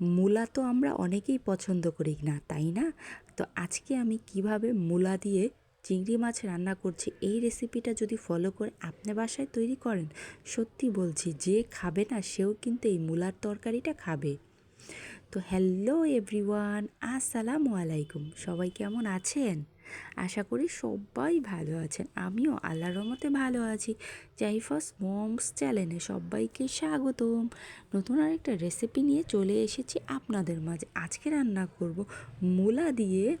মূলা তো আমরা অনেকেই পছন্দ করি না, তাই না? তো আজকে আমি কীভাবে মূলা দিয়ে চিংড়ি মাছ রান্না করছি এই রেসিপিটা যদি ফলো করে আপনি বাসায় তৈরি করেন, সত্যি বলছি যে খাবে না সেও কিন্তু এই মূলার তরকারিটা খাবে। তো হ্যালো এভরিওয়ান আসসালামু আলাইকুম, সবাই কেমন আছেন? আশা করি সবাই ভালো আছেন। আমিও আল্লাহর রহমতে ভালো আছি। জাইফাস মমস চ্যানেলে সবাইকে স্বাগতম। নতুন আরেকটা রেসিপি নিয়ে চলে এসেছি আপনাদের মাঝে। আজকে রান্না করব মূলা দিয়ে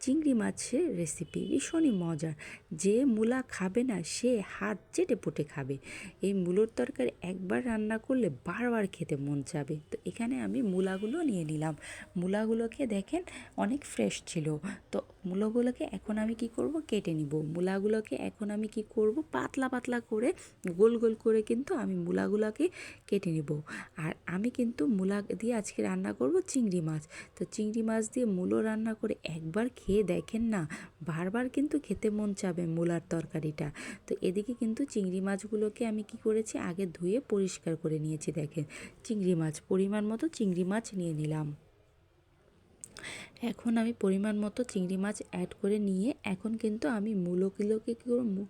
চিংড়ি মাছের রেসিপি ভীষণই মজার। যে মূলা খাবে না, সে হাত চেটে পুটে খাবে। এই মূলোর তরকারি একবার রান্না করলে বারবার খেতে মন যাবে তো এখানে আমি মূলাগুলো নিয়ে নিলাম। মূলাগুলোকে দেখেন অনেক ফ্রেশ ছিল। তো মূলাগুলোকে এখন আমি কি করব? কেটে নিব। মূলাগুলোকে এখন আমি কি করব? পাতলা পাতলা করে, গোল গোল করে কিন্তু আমি মূলাগুলোকে কেটে নিব। আর আমি কিন্তু মূলা দিয়ে আজকে রান্না করব চিংড়ি মাছ। তো চিংড়ি মাছ দিয়ে মূলো রান্না করে একবার খেয়ে দেখেন না, বারবার কিন্তু খেতে মন চাবে মূলার তরকারিটা। তো এদিকে কিন্তু চিংড়ি মাছগুলোকে আমি কি করেছি? আগে ধুয়ে পরিষ্কার করে নিয়েছি দেখেন। চিংড়ি মাছ, পরিমাণ মতো চিংড়ি মাছ নিয়ে নিলাম। এখন আমি পরিমাণ মতো চিংড়ি মাছ অ্যাড করে নিয়ে এখন কিন্তু আমি মূলগুলোকে কী করব?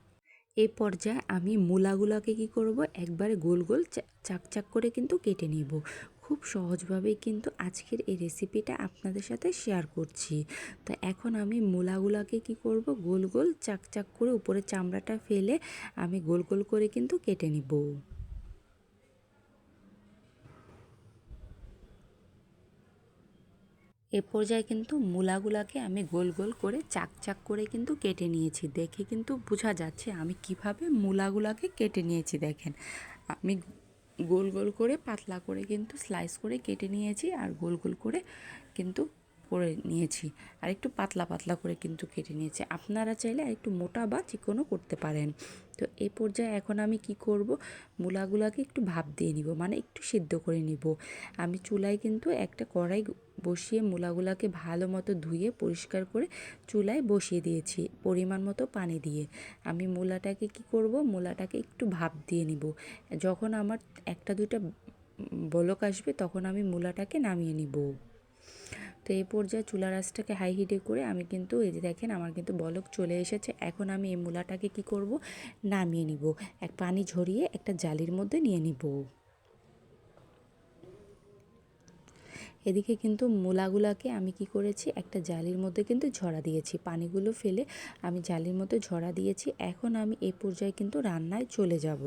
এই পর্যায়ে আমি মূলাগুলোকে কি করব? একবারে গোল গোল চাক চাক করে কিন্তু কেটে নিব। খুব সহজভাবেই কিন্তু আজকের এই রেসিপিটা আপনাদের সাথে শেয়ার করছি। তো এখন আমি মূলাগুলোকে কি করব? গোল গোল চাক চাক করে উপরে চামড়াটা ফেলে আমি গোল গোল করে কিন্তু কেটে নিব। এ পর্যায়ে কিন্তু মূলাগুলাকে আমি গোল গোল করে, চাক চাক করে কিন্তু কেটে নিয়েছি। দেখে কিন্তু বোঝা যাচ্ছে আমি কীভাবে মূলাগুলাকে কেটে নিয়েছি দেখেন। আমি গোল গোল করে, পাতলা করে কিন্তু স্লাইস করে কেটে নিয়েছি আর গোল গোল করে কিন্তু করে নিয়েছি। আর একটু পাতলা পাতলা করে কিন্তু কেটে নিয়েছি। আপনারা চাইলে আর একটু মোটা বা চিকনও করতে পারেন। তো এই পর্যায়ে এখন আমি কি করব? মূলাগুলাকে একটু ভাপ দিয়ে নিব মানে একটু সিদ্ধ করে নিব। আমি চুলায় কিন্তু একটা কড়াই বসিয়ে মূলাগুলাকে ভালো মতো ধুয়ে পরিষ্কার করে চুলায় বসিয়ে দিয়েছি পরিমাণ মতো পানি দিয়ে। আমি মূলাটাকে কি করব? মূলাটাকে একটু ভাপ দিয়ে নিব। যখন আমার একটা দুইটা বলক আসবে তখন আমি মূলাটাকে নামিয়ে নিব। তো এই পর্যায়ে চুলা রাসটাকে হাই হিটে করে আমি কিন্তু এই যে দেখেন আমার কিন্তু বলক চলে এসেছে। এখন আমি এই মূলাটাকে কি করব? নামিয়ে নিব। এক পানি ঝরিয়ে একটা জালির মধ্যে নিয়ে নিব। এদিকে কিন্তু মূলাগুলাকে আমি কি করেছি? একটা জালির মধ্যে কিন্তু ঝরা দিয়েছি। পানিগুলো ফেলে আমি জালির মধ্যে ঝরা দিয়েছি। এখন আমি এই পর্যায়ে কিন্তু রান্নায় চলে যাব।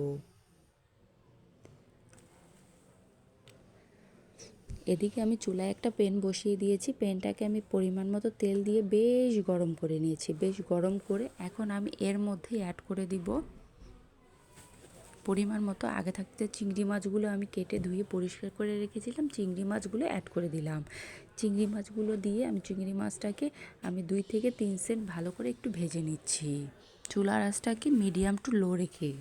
এদিকে আমি চুলায় একটা পেন বসিয়ে দিয়েছি। পেনটাকে আমি পরিমাণ মতো তেল দিয়ে বেশ গরম করে নিয়েছি। বেশ গরম করে এখন আমি এর মধ্যে অ্যাড করে দিব পরিমাণ মতো। আগে থাকতে চিংড়ি মাছগুলো আমি কেটে ধুয়ে পরিষ্কার করে রেখেছিলাম। চিংড়ি মাছগুলো অ্যাড করে দিলাম। চিংড়ি মাছগুলো দিয়ে আমি চিংড়ি মাছটাকে আমি দুই থেকে তিন সেন্ট ভালো করে একটু ভেজে নিচ্ছি। চুলার আঁচটাকে মিডিয়াম টু লো রেখে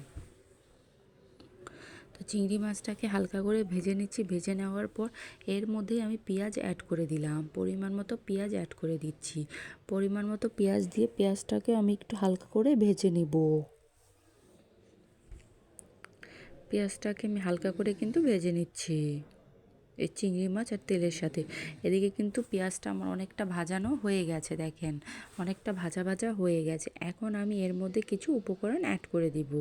তো চিংড়ি মাছটাকে হালকা করে ভেজে নিচ্ছি। ভেজে নেওয়ার পর এর মধ্যেই আমি পেঁয়াজ অ্যাড করে দিলাম। পরিমাণ মতো পেঁয়াজ অ্যাড করে দিচ্ছি। পরিমাণ মতো পেঁয়াজ দিয়ে পেঁয়াজটাকে আমি একটু হালকা করে ভেজে নিব। পেঁয়াজটাকে আমি হালকা করে কিন্তু ভেজে নিচ্ছি। এই চিংড়ি মাছ আর তেলের সাথে। এদিকে কিন্তু পেঁয়াজটা আমার অনেকটা ভাজানো হয়ে গেছে, দেখেন। অনেকটা ভাজা ভাজা হয়ে গেছে। এখন আমি এর মধ্যে কিছু উপকরণ অ্যাড করে দিব।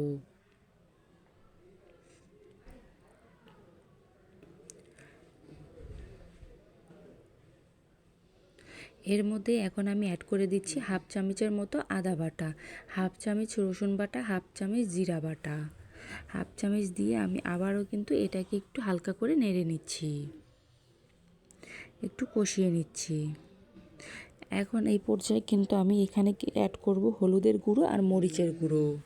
এর মধ্যে এখন আমি অ্যাড করে দিচ্ছি হাফ চামচের মতো আদা বাটা হাফ চামচ রসুন বাটা হাফ চামচ জিরা বাটা। হাফ চামচ দিয়ে আমি আবারও কিন্তু এটাকে একটু হালকা করে নেড়ে নিচ্ছি। একটু কষিয়ে নিচ্ছি। এখন এই পর্যায়ে কিন্তু আমি এখানে অ্যাড করব? হলুদের গুঁড়ো আর মরিচের গুঁড়ো।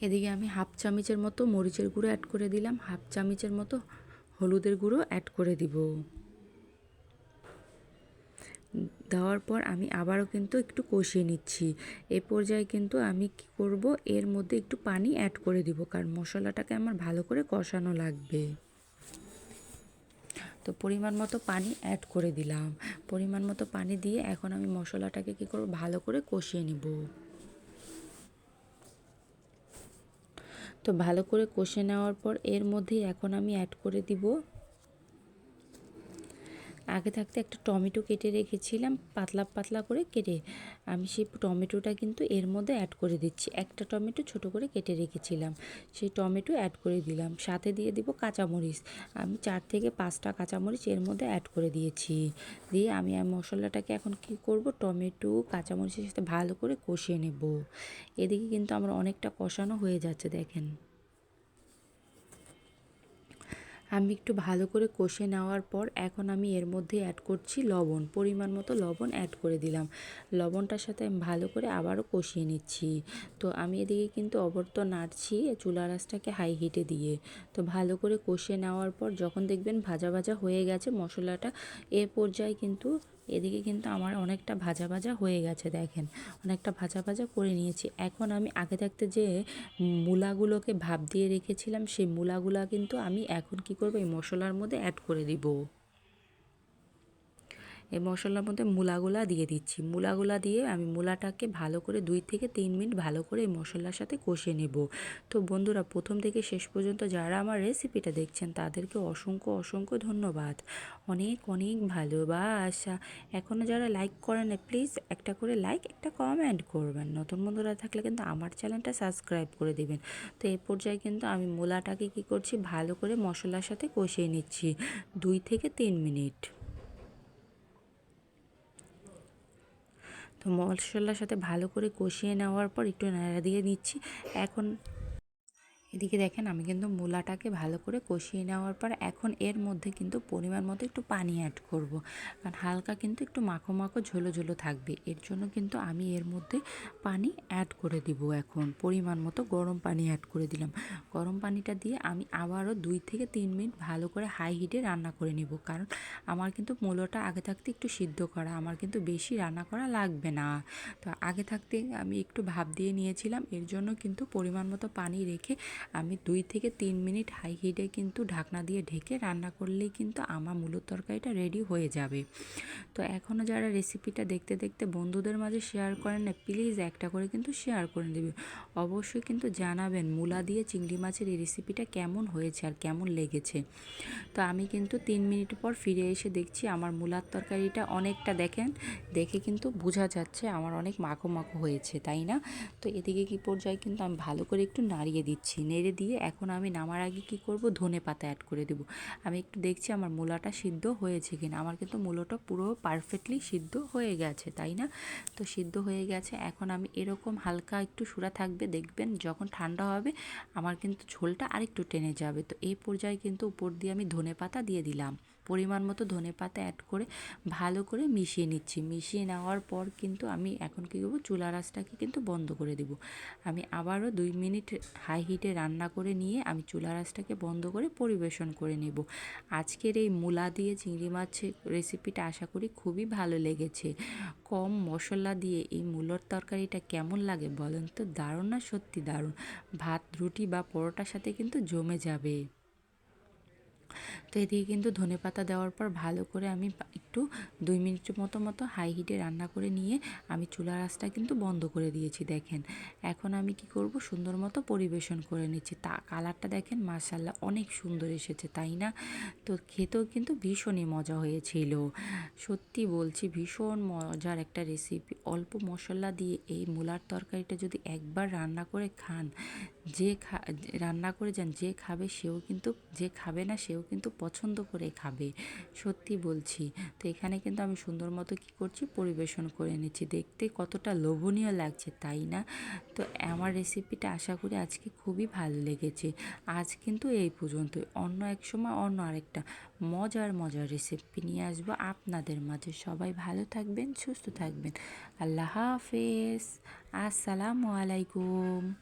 এদিকে আমি হাফ চামচের মতো মরিচের গুঁড়ো অ্যাড করে দিলাম। হাফ চামচের মতো হলুদের গুঁড়ো অ্যাড করে দিব। দেওয়ার পর আমি আবারও কিন্তু একটু কষিয়ে নিচ্ছি। এ পর্যায়ে কিন্তু আমি কি করব? এর মধ্যে একটু পানি অ্যাড করে দিব, কারণ মশলাটাকে আমার ভালো করে কষানো লাগবে। তো পরিমাণ মতো পানি অ্যাড করে দিলাম। পরিমাণ মতো পানি দিয়ে এখন আমি মশলাটাকে কী করব? ভালো করে কষিয়ে নিব। তো ভালো করে কষে নেওয়ার পর এর মধ্যেই এখন আমি অ্যাড করে দিব আগে থাকতে একটা টমেটো কেটে রেখেছিলাম, পাতলা পাতলা করে কেটে। আমি সেই টমেটোটা কিন্তু এর মধ্যে অ্যাড করে দিচ্ছি। একটা টমেটো ছোট করে কেটে রেখেছিলাম। সেই টমেটো অ্যাড করে দিলাম। সাথে দিয়ে দিব কাঁচামরিচ। আমি চার থেকে পাঁচটা কাঁচামরিচ এর মধ্যে অ্যাড করে দিয়েছি। দিয়ে আমি আর মশলাটাকে এখন কি করব? টমেটো, কাঁচামরিচের সাথে ভালো করে কষিয়ে নেব। এদিকে কিন্তু আমার অনেকটা কষানো হয়ে যাচ্ছে, দেখেন। আমি একটু ভালো করে কষে নেওয়ার পর এখন আমি এর মধ্যে অ্যাড করছি লবণ, পরিমাণ মতো লবণ অ্যাড করে দিলাম। লবণটার সাথে আমি ভালো করে আবারও কষিয়ে নিচ্ছি। তো আমি এদিকে কিন্তু অবর্ত নাড়ছি চুলা রাসটাকে হাই হিটে দিয়ে। তো ভালো করে কষে নেওয়ার পর যখন দেখবেন ভাজা ভাজা হয়ে গেছে মশলাটা, এ পর্যায়ে কিন্তু এদিকে কিন্তু আমার অনেকটা ভাজা ভাজা হয়ে গেছে, দেখেন। অনেকটা ভাজা ভাজা করে নিয়েছি। এখন আমি আগে থাকতে যে মূলাগুলোকে ভাপ দিয়ে রেখেছিলাম, সেই মূলাগুলা কিন্তু আমি এখন কি করব, এই মশলার মধ্যে অ্যাড করে দিব। এই মশলার মধ্যে মূলাগুলা দিয়ে দিচ্ছি। মূলাগুলা দিয়ে আমি মূলাটাকে ভালো করে দুই থেকে তিন মিনিট ভালো করে এই মশলার সাথে কষে নেব। তো বন্ধুরা, প্রথম থেকে শেষ পর্যন্ত যারা আমার রেসিপিটা দেখছেন, তাদেরকে অসংখ্য অসংখ্য ধন্যবাদ। অনেক অনেক ভালোবাসা। এখনও যারা লাইক করেন না প্লিজ একটা করে লাইক একটা কমেন্ট করবেন। নতুন বন্ধুরা থাকলে কিন্তু আমার চ্যানেলটা সাবস্ক্রাইব করে দেবেন। তো এই পর্যায়ে কিন্তু আমি মূলাটাকে কি করছি? ভালো করে মশলার সাথে কষিয়ে নিচ্ছি। দুই থেকে তিন মিনিট। তো মশলার সাথে ভালো করে কষিয়ে নেওয়ার পর একটু নাড়া দিয়ে দিচ্ছি এখন এদিকে দেখেন আমি কিন্তু মূলাটাকে ভালো করে কষিয়ে নেওয়ার পর এখন এর মধ্যে কিন্তু পরিমাণ মতো একটু পানি অ্যাড করব। কারণ হালকা কিন্তু একটু মাখো মাখো ঝোলো ঝোলো থাকবে। এর জন্য কিন্তু আমি এর মধ্যে পানি অ্যাড করে দিব এখন। পরিমাণ মতো গরম পানি অ্যাড করে দিলাম। গরম পানিটা দিয়ে আমি আবারও দুই থেকে তিন মিনিট ভালো করে হাই হিটে রান্না করে নিব। কারণ আমার কিন্তু মূলোটা আগে থাকতে একটু সিদ্ধ করা, আমার কিন্তু বেশি রান্না করা লাগবে না। তো আগে থাকতে আমি একটু ভাব দিয়ে নিয়েছিলাম। এর জন্য কিন্তু পরিমাণ মতো পানি রেখে আমি দুই থেকে তিন মিনিট হাই হিটে কিন্তু ঢাকনা দিয়ে ঢেকে রান্না করলেই কিন্তু আমার মূলত তরকারিটা রেডি হয়ে যাবে। তো এখনও যারা রেসিপিটা দেখতে দেখতে বন্ধুদের মাঝে শেয়ার করেন না প্লিজ একটা করে কিন্তু শেয়ার করে দেবে। অবশ্যই কিন্তু জানাবেন মূলা দিয়ে চিংড়ি মাছের এই রেসিপিটা কেমন হয়েছে আর কেমন লেগেছে। তো আমি কিন্তু তিন মিনিট পর ফিরে এসে দেখছি আমার মূলার তরকারিটা অনেকটা দেখেন, দেখে কিন্তু বোঝা যাচ্ছে আমার অনেক মাখো মাখো হয়েছে, তাই না? তো এদিকে কি পর্যায়ে কিন্তু আমি ভালো করে একটু নাড়িয়ে দিচ্ছি। নেড়ে দিয়ে এখন আমি নামার আগে কি করব? ধনে পাতা অ্যাড করে দেব। আমি একটু দেখছি আমার মূলাটা সিদ্ধ হয়েছে কিনা। আমার কিন্তু মূলাটা পুরো পারফেক্টলি সিদ্ধ হয়ে গেছে, তাই না? তো সিদ্ধ হয়ে গেছে। এখন আমি এরকম হালকা একটু সুরা থাকবে, দেখবেন যখন ঠান্ডা হবে, আমার কিন্তু ঝোলটা আরেকটু টেনে যাবে। তো এই পর্যায়ে কিন্তু উপর দিয়ে আমি ধনে পাতা দিয়ে দিলাম। পরিমাণ মতো ধনে পাতা অ্যাড করে ভালো করে মিশিয়ে নিচ্ছি। মিশিয়ে নেওয়ার পর কিন্তু আমি এখন কী করব, চুলা রাসটাকে কিন্তু বন্ধ করে দেব। আমি আবারও দুই মিনিট হাই হিটে রান্না করে নিয়ে আমি চুলা রাসটাকে বন্ধ করে পরিবেশন করে নেব। আজকের এই মূলা দিয়ে চিংড়ি মাছের রেসিপিটা আশা করি খুবই ভালো লেগেছে। কম মশলা দিয়ে এই মূলর তরকারিটা কেমন লাগে বলেন তো? দারুণ না সত্যি দারুণ? ভাত, রুটি বা পরোটার সাথে কিন্তু জমে যাবে। তো এদিকে কিন্তু ধনে পাতা দেওয়ার পর ভালো করে আমি একটু দুই মিনিট মতো মতো হাই হিটে রান্না করে নিয়ে আমি চুলা রাসটা কিন্তু বন্ধ করে দিয়েছি, দেখেন। এখন আমি কি করব? সুন্দর মতো পরিবেশন করে নিচ্ছি। তা, কালারটা দেখেন মার্শাল্লাহ অনেক সুন্দর এসেছে, তাই না? তো খেতেও কিন্তু ভীষণই মজা হয়েছিল। সত্যি বলছি, ভীষণ মজার একটা রেসিপি অল্প মশলা দিয়ে এই মূলার তরকারিটা যদি একবার রান্না করে খান যে খা, রান্না করে যান, যে খাবে সেও কিন্তু, যে খাবে না সেও কিন্তু পছন্দ করে খাবে। সত্যি বলছি। তো এখানে কিন্তু আমি সুন্দর মতো কী করছি, পরিবেশন করে নিচ্ছি। দেখতে কতটা লোভনীয় লাগছে, তাই না? তো আমার রেসিপিটা আশা করি আজকে খুবই ভালো লেগেছে। আজ কিন্তু এই পর্যন্তই। অন্য এক সময় অন্য আরেকটা মজার মজার রেসিপি নিয়ে আসব আপনাদের মাঝে। সবাই ভালো থাকবেন, সুস্থ থাকবেন। আল্লাহ হাফেজ। আসসালামু আলাইকুম।